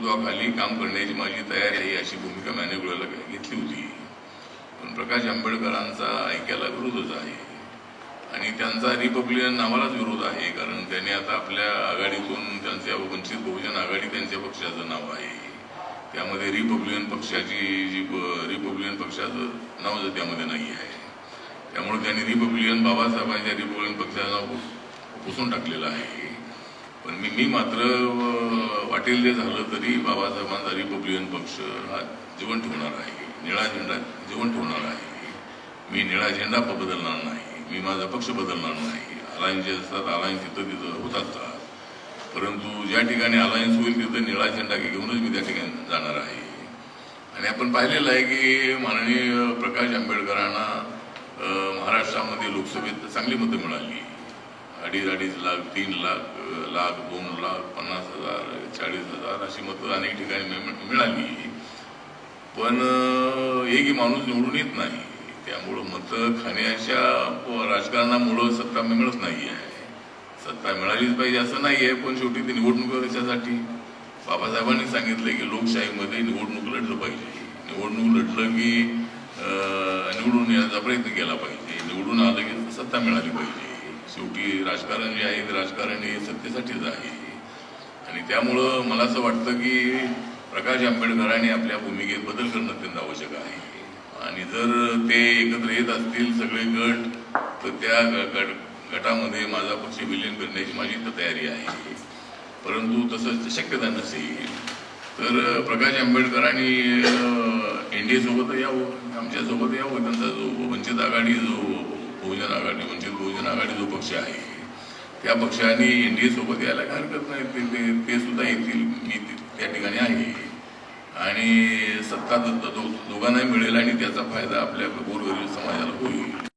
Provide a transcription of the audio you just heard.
नेतृत्वाखाली काम करण्याची माझी तयारी आहे अशी भूमिका मॅनेगुळाला घेतली होती. पण प्रकाश आंबेडकरांचा ऐक्याला विरोधच आहे. आणि त्यांचा रिपब्लिकन नावालाच विरोध आहे कारण त्यांनी आता आपल्या आघाडीतून त्यांच्या वंचित बहुजन आघाडी त्यांच्या पक्षाचं नाव आहे. त्यामध्ये रिपब्लिकन पक्षाची जी रिपब्लिकन पक्षाचं नाव जर त्यामध्ये नाही आहे. त्यामुळे त्यांनी रिपब्लिकन बाबासाहेबांच्या रिपब्लिकन पक्षाचं नाव पुसून टाकलेलं आहे. पण मी मी मात्र वाटेल जे झालं तरी बाबासाहेबांचा रिपब्लिकन पक्ष हा जीवन ठेवणार आहे. निळा झेंडा जीवन ठेवणार आहे. मी निळा झेंडा बदलणार नाही. मी माझा पक्ष बदलणार नाही. अलायन्स जे असतात अलायन्स तिथं तिथं होत असतात परंतु ज्या ठिकाणी अलायन्स होईल तिथं निळा झेंडा घेऊनच मी त्या ठिकाणी जाणार आहे. आणि आपण पाहिलेलं आहे की माननीय प्रकाश आंबेडकरांना महाराष्ट्रामध्ये लोकसभेत चांगली मतं मिळाली. अडीच अडीच लाख तीन लाख लाख दोन लाख पन्नास हजार चाळीस हजार अशी मतं अनेक ठिकाणी मिळाली. पण एकही माणूस निवडून येत नाही त्यामुळं मतं खाण्याच्या राजकारणामुळं सत्ता मिळत नाही आहे. सत्ता मिळालीच पाहिजे असं नाही आहे पण शेवटी ती निवडणूक कशासाठी बाबासाहेबांनी सांगितलं की लोकशाहीमध्ये निवडणूक लढलं पाहिजे. निवडणूक लढलं की निवडून येण्याचा प्रयत्न केला पाहिजे. निवडून आलं की सत्ता मिळाली पाहिजे. शेवटी राजकारण जे आहे ते राजकारण हे सत्तेसाठीच आहे. आणि त्यामुळं मला असं वाटतं की प्रकाश आंबेडकरांनी आपल्या भूमिकेत बदल करणं अत्यंत आवश्यक आहे. आणि जर ते एकत्र येत असतील सगळे गट तर त्या ग- गट गटामध्ये माझा पक्ष विलीन करण्याची माझी तर तयारी आहे. परंतु तसं शक्यता नसेल तर प्रकाश आंबेडकरांनी एन डी एसोबत यावं आमच्यासोबत यावं त्यांचा जो वंचित आघाडी जो बहुजन आघाडी म्हणजे बहुजन आघाडी जो पक्ष आहे त्या पक्षाने एन डी एसोबत यायला काय हरकत नाही. ते ते- ते सुद्धा येतील. मी ते- त्या ठिकाणी आहे. आणि सत्ता दो- दोघांनाही मिळेल आणि त्याचा फायदा आपल्या गोरगरीब समाजाला होईल.